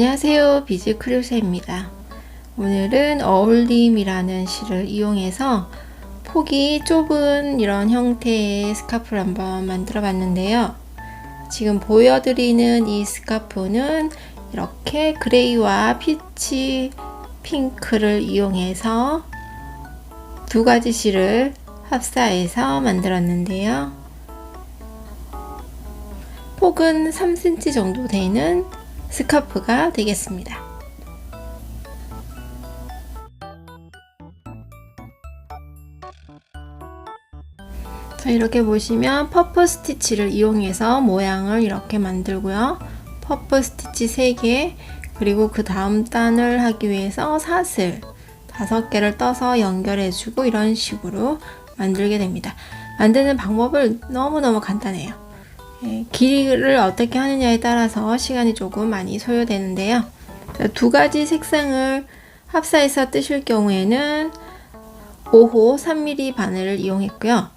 안녕하세요. 비즈 크루세입니다. 오늘은 어울림이라는 시를 이용해서 폭이 좁은 이런 형태의 스카프를 한번 만들어 봤는데요. 지금 보여드리는 이 스카프는 이렇게 그레이와 피치 핑크를 이용해서 두 가지 실을 합사해서 만들었는데요. 폭은 3cm 정도 되는 스카프가 되겠습니다. 자, 이렇게 보시면 퍼프 스티치를 이용해서 모양을 이렇게 만들고요. 퍼프 스티치 3개, 그리고 그 다음 단을 하기 위해서 사슬 5개를 떠서 연결해주고 이런 식으로 만들게 됩니다. 만드는 방법을 너무너무 간단해요. 예, 길이를 어떻게 하느냐에 따라서 시간이 조금 많이 소요되는데요. 두 가지 색상을 합사해서 뜨실 경우에는 5호 3mm 바늘을 이용했고요.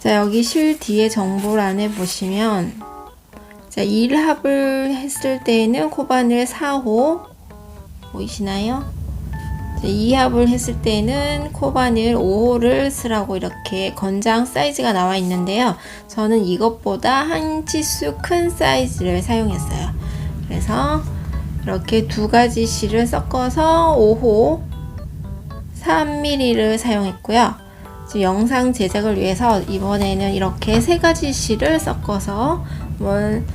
자, 여기 실 뒤에 정보란에 보시면 자, 1합을 했을 때에는 코바늘 4호 보이시나요? 2합을 했을 때는 코바늘 5호를 쓰라고 이렇게 건장 사이즈가 나와 있는데요. 저는 이것보다 한 치수 큰 사이즈를 사용했어요. 그래서 이렇게 두 가지 실을 섞어서 5호 3mm를 사용했고요. 지금 영상 제작을 위해서 이번에는 이렇게 세 가지 실을 섞어서 한번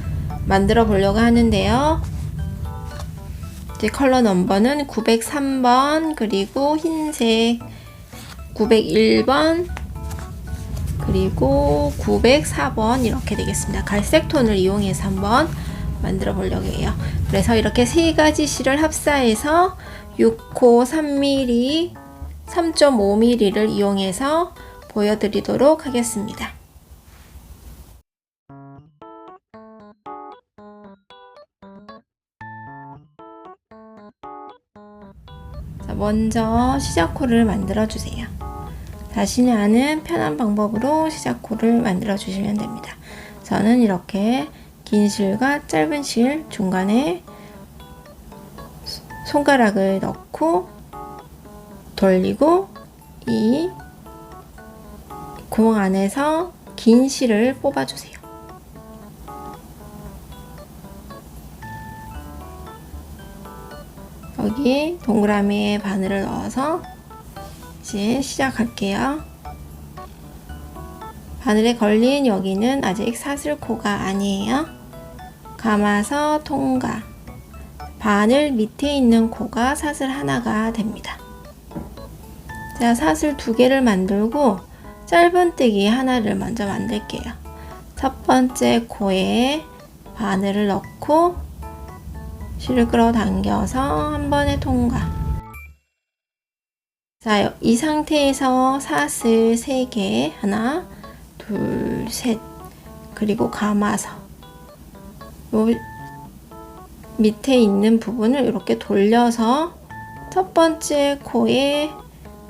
만들어 보려고 하는데요. 이제 컬러 넘버는 903번 그리고 흰색 901번 그리고 904번 이렇게 되겠습니다. 갈색 톤을 이용해서 한번 만들어 보려고 해요. 그래서 이렇게 세 가지 실을 합사해서 6호 3mm, 3.5mm를 이용해서 보여드리도록 하겠습니다. 먼저 시작코를 만들어 주세요. 자신이 아는 편한 방법으로 시작코를 만들어 주시면 됩니다. 저는 이렇게 긴 실과 짧은 실 중간에 손가락을 넣고 돌리고 이 구멍 안에서 긴 실을 뽑아주세요. 여기 동그라미에 바늘을 넣어서 이제 시작할게요. 바늘에 걸린 여기는 아직 사슬코가 아니에요. 감아서 통과. 바늘 밑에 있는 코가 사슬 하나가 됩니다. 자, 사슬 두 개를 만들고 짧은뜨기 하나를 먼저 만들게요. 첫 번째 코에 바늘을 넣고 실을 끌어당겨서 한 번에 통과. 자, 이 상태에서 사슬 3개, 하나, 둘, 셋, 그리고 감아서 요 밑에 있는 부분을 이렇게 돌려서 첫 번째 코에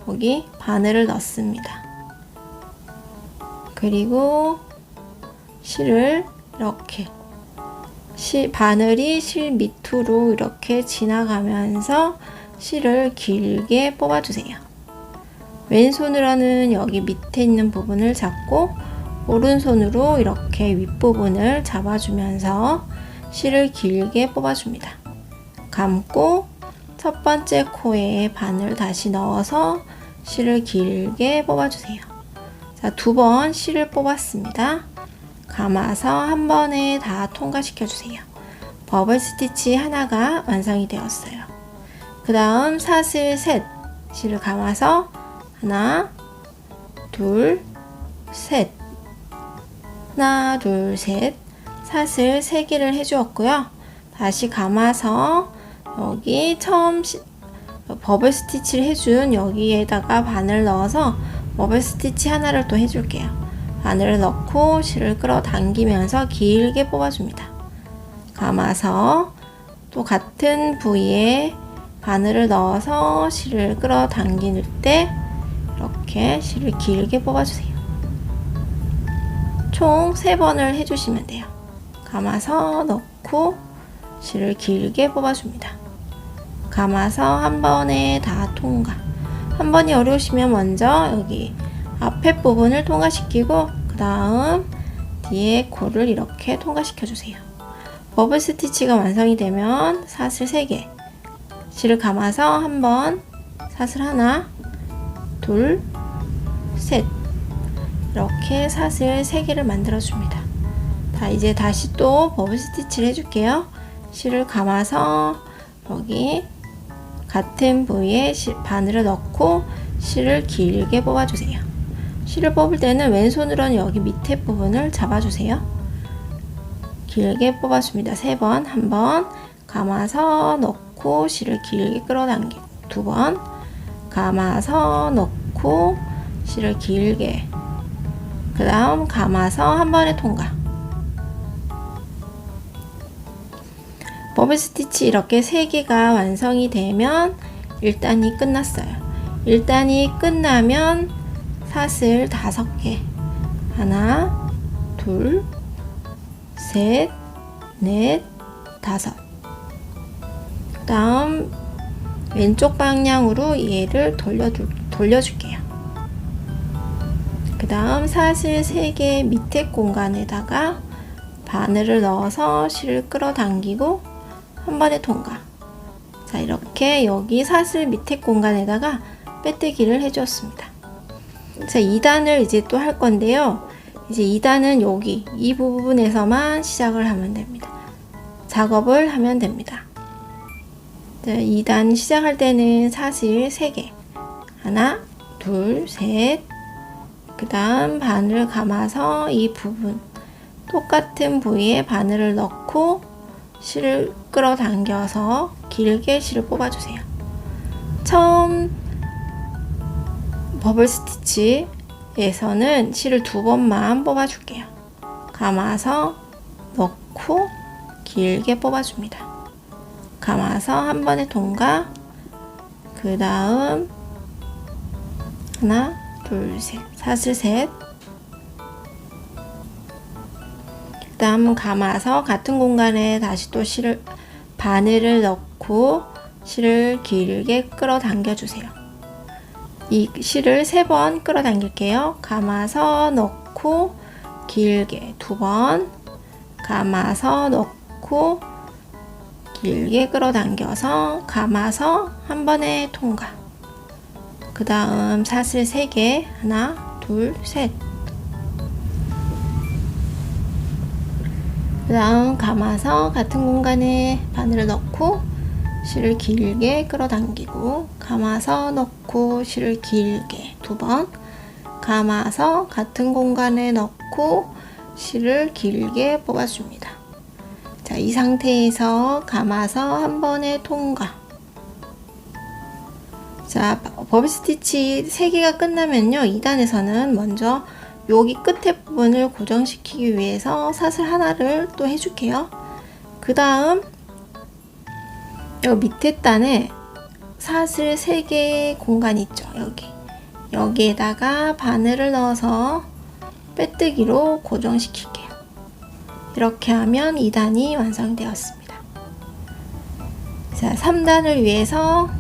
여기 바늘을 넣습니다. 그리고 실을 이렇게 실, 바늘이 실 밑으로 이렇게 지나가면서 실을 길게 뽑아주세요. 왼손으로는 여기 밑에 있는 부분을 잡고 오른손으로 이렇게 윗부분을 잡아주면서 실을 길게 뽑아줍니다. 감고 첫 번째 코에 바늘 다시 넣어서 실을 길게 뽑아주세요. 자, 두 번 실을 뽑았습니다. 감아서 한 번에 다 통과시켜 주세요. 버블 스티치 하나가 완성이 되었어요. 그 다음 사슬 셋 실을 감아서 하나, 둘, 셋 하나, 둘, 셋 사슬 세 개를 해주었고요. 다시 감아서 여기 처음 시, 버블 스티치를 해준 여기에다가 바늘 넣어서 버블 스티치 하나를 또 해줄게요. 바늘을 넣고 실을 끌어당기면서 길게 뽑아줍니다. 감아서 또 같은 부위에 바늘을 넣어서 실을 끌어당길 때 이렇게 실을 길게 뽑아주세요. 총 3번을 해주시면 돼요. 감아서 넣고 실을 길게 뽑아줍니다. 감아서 한 번에 다 통과. 한 번이 어려우시면 먼저 여기 앞에 부분을 통과시키고 그 다음 뒤에 코를 이렇게 통과시켜 주세요. 버블 스티치가 완성이 되면 사슬 3개 실을 감아서 한번 사슬 하나 둘셋 이렇게 사슬 3개를 만들어 줍니다. 자 이제 다시 또 버블 스티치를 해줄게요. 실을 감아서 여기 같은 부위에 실- 바늘을 넣고 실을 길게 뽑아주세요. 실을 뽑을 때는 왼손으로는 여기 밑에 부분을 잡아주세요. 길게 뽑아줍니다. 세 번, 한번 감아서 넣고 실을 길게 끌어당기고 두번 감아서 넣고 실을 길게 그 다음 감아서 한 번에 통과 버블 스티치 이렇게 세 개가 완성이 되면 1단이 끝났어요. 1단이 끝나면 사슬 다섯 개 하나 둘 셋, 넷, 다섯. 다음 왼쪽 방향으로 얘를 돌려줄, 돌려줄게요. 그 다음 사슬 3개 밑에 공간에다가 바늘을 넣어서 실을 끌어당기고 한 번에 통과. 자, 이렇게 여기 사슬 밑에 공간에다가 빼뜨기를 해주었습니다. 자, 2단을 이제 또 할 건데요. 이제 2단은 여기 이 부분에서만 시작을 하면 됩니다. 작업을 하면 됩니다. 자, 2단 시작할 때는 사슬 3개. 하나, 둘, 셋. 그 다음 바늘 감아서 이 부분 똑같은 부위에 바늘을 넣고 실을 끌어당겨서 길게 실을 뽑아주세요. 처음 버블 스티치에서는 실을 두 번만 뽑아줄게요. 감아서 넣고 길게 뽑아줍니다. 감아서 한 번에 통과. 그 다음 하나, 둘, 셋, 사슬 셋. 그 다음 감아서 같은 공간에 다시 또 실을 바늘을 넣고 실을 길게 끌어당겨 주세요. 이 실을 세 번 끌어당길게요. 감아서 넣고 길게 두 번, 감아서 넣고 길게 끌어당겨서 감아서 한 번에 통과. 그 다음 사슬 세 개, 하나, 둘, 셋. 그 다음 감아서 같은 공간에 바늘을 넣고 실을 길게 끌어당기고 감아서 넣고 실을 길게 두 번 감아서 같은 공간에 넣고 실을 길게 뽑아줍니다. 자, 이 상태에서 감아서 한 번에 통과. 자, 버블 스티치 3개가 끝나면요. 2단에서는 먼저 여기 끝에 부분을 고정시키기 위해서 사슬 하나를 또 해줄게요. 그 다음 여기 밑에 단에 사슬 3개의 공간 있죠. 여기. 여기에다가 바늘을 넣어서 빼뜨기로 고정시킬게요. 이렇게 하면 2단이 완성되었습니다. 자, 3단을 위해서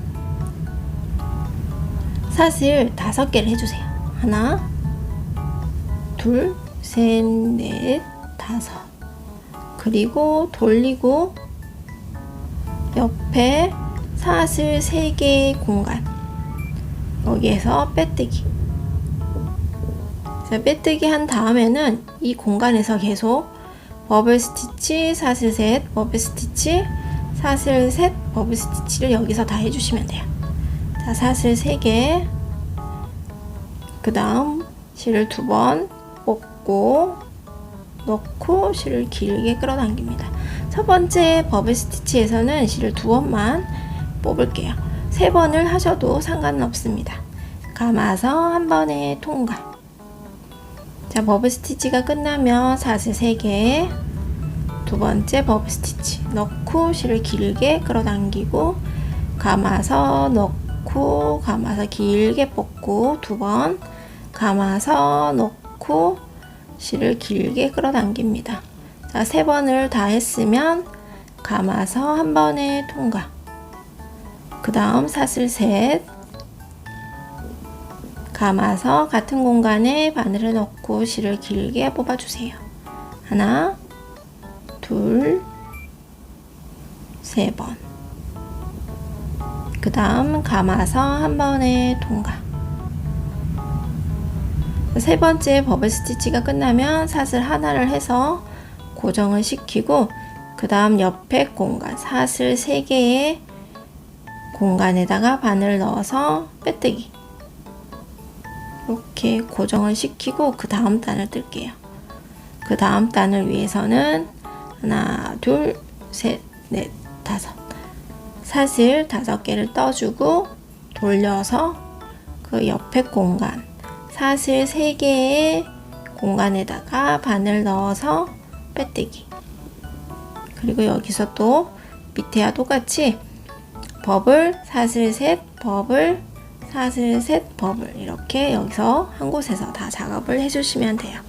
사슬 5개를 해주세요. 하나, 둘, 셋, 넷, 다섯. 그리고 돌리고 옆에 사슬 3개의 공간. 여기에서 빼뜨기. 자, 빼뜨기 한 다음에는 이 공간에서 계속 버블 스티치, 사슬 셋, 버블 스티치, 사슬 셋, 버블 스티치를 여기서 다 해주시면 돼요. 자, 사슬 3개. 그 다음 실을 두 번 뽑고 넣고 실을 길게 끌어당깁니다. 첫 번째 버블 스티치에서는 실을 두 번만 뽑을게요. 세 번을 하셔도 상관은 없습니다. 감아서 한 번에 통과. 자, 버블 스티치가 끝나면 사슬 3개, 두 번째 버블 스티치 넣고 실을 길게 끌어당기고 감아서 넣고 감아서 길게 뽑고 두 번 감아서 넣고 실을 길게 끌어당깁니다. 자, 세 번을 다 했으면 감아서 한 번에 통과. 그 다음 사슬 셋. 감아서 같은 공간에 바늘을 넣고 실을 길게 뽑아주세요. 하나, 둘, 세 번. 그 다음 감아서 한 번에 통과. 세 번째 버블 스티치가 끝나면 사슬 하나를 해서 고정을 시키고 그 다음 옆에 공간 사슬 3개의 공간에다가 바늘 넣어서 빼뜨기. 이렇게 고정을 시키고 그 다음 단을 뜰게요. 그 다음 단을 위해서는 하나 둘셋넷 다섯. 사슬 다섯 개를 떠주고 돌려서 그 옆에 공간 사슬 3개의 공간에다가 바늘 넣어서 빼뜨기. 그리고 여기서 또 밑에와 똑같이 버블 사슬 셋 버블 사슬 셋 버블. 이렇게 여기서 한 곳에서 다 작업을 해주시면 돼요.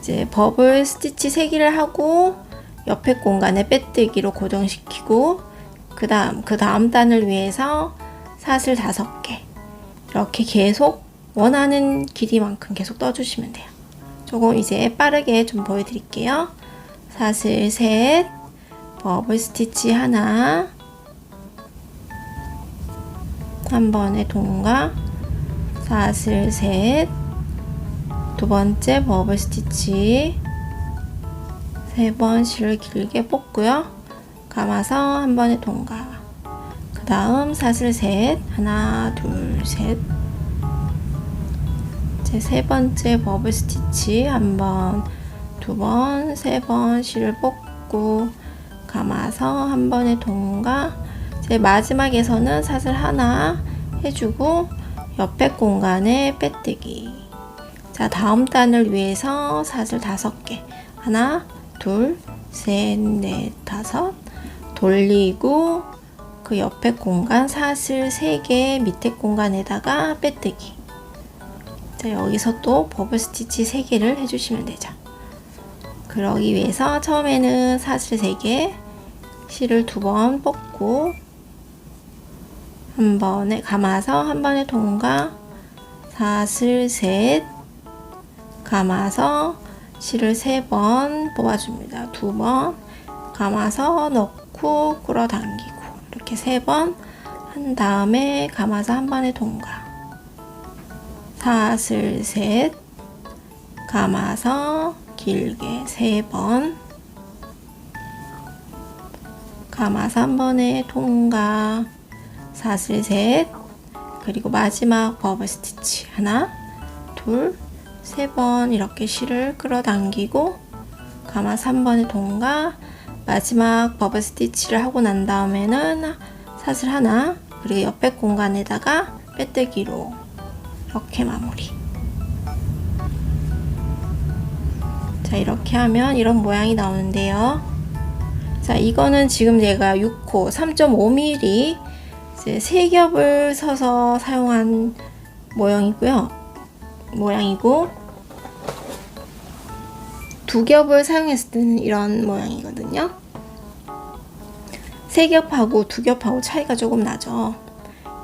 이제 버블 스티치 3개를 하고 옆에 공간에 빼뜨기로 고정시키고 그 다음 그 다음 단을 위해서 사슬 5개. 이렇게 계속 원하는 길이만큼 계속 떠주시면 돼요 조금 이제 빠르게 좀 보여드릴게요. 사슬 셋 버블 스티치 하나 한 번에 동가 사슬 셋 두 번째 버블 스티치 세 번 실을 길게 뽑고요. 감아서 한 번에 동가. 그 다음 사슬 셋 하나 둘 셋 제 세 번째 버블 스티치 한 번, 두 번, 세 번 실을 뽑고 감아서 한 번에 동가 제 마지막에서는 사슬 하나 해주고 옆에 공간에 빼뜨기. 자 다음 단을 위해서 사슬 다섯 개. 하나 둘셋넷 다섯. 돌리고 그 옆에 공간 사슬 세 개 밑에 공간에다가 빼뜨기 자, 여기서 또 버블 스티치 3개를 해주시면 되죠. 그러기 위해서 처음에는 사슬 3개, 실을 두 번 뽑고 한 번에 감아서 한 번에 동가 사슬 셋 감아서 실을 세 번 뽑아줍니다. 두 번 감아서 넣고 끌어당기고 이렇게 세 번 한 다음에 감아서 한 번에 동가 사슬 셋. 감아서 길게 세 번. 감아서 한 번에 통과. 사슬 셋. 그리고 마지막 버블 스티치 하나 둘 세 번. 이렇게 실을 끌어당기고 감아서 한 번에 통과. 마지막 버블 스티치를 하고 난 다음에는 사슬 하나 그리고 옆에 공간에다가 빼뜨기로 이렇게 마무리. 자, 이렇게 하면 이런 모양이 나오는데요. 자, 이거는 지금 제가 6호 3.5mm 이제 세 겹을 서서 사용한 모양이고요. 모양이고 두 겹을 사용했을 때는 이런 모양이거든요. 세 겹하고 두 겹하고 차이가 조금 나죠.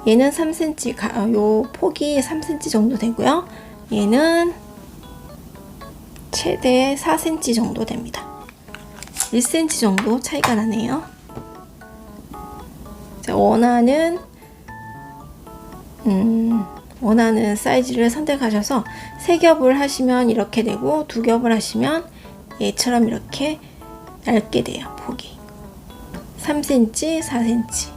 얘는 3cm, 가, 어, 요 폭이 3cm 정도 되고요. 얘는 최대 4cm 정도 됩니다. 1cm 정도 차이가 나네요. 원하는 음, 원하는 사이즈를 선택하셔서 세 겹을 하시면 이렇게 되고 두 겹을 하시면 얘처럼 이렇게 얇게 돼요. 폭이 3cm, 4cm.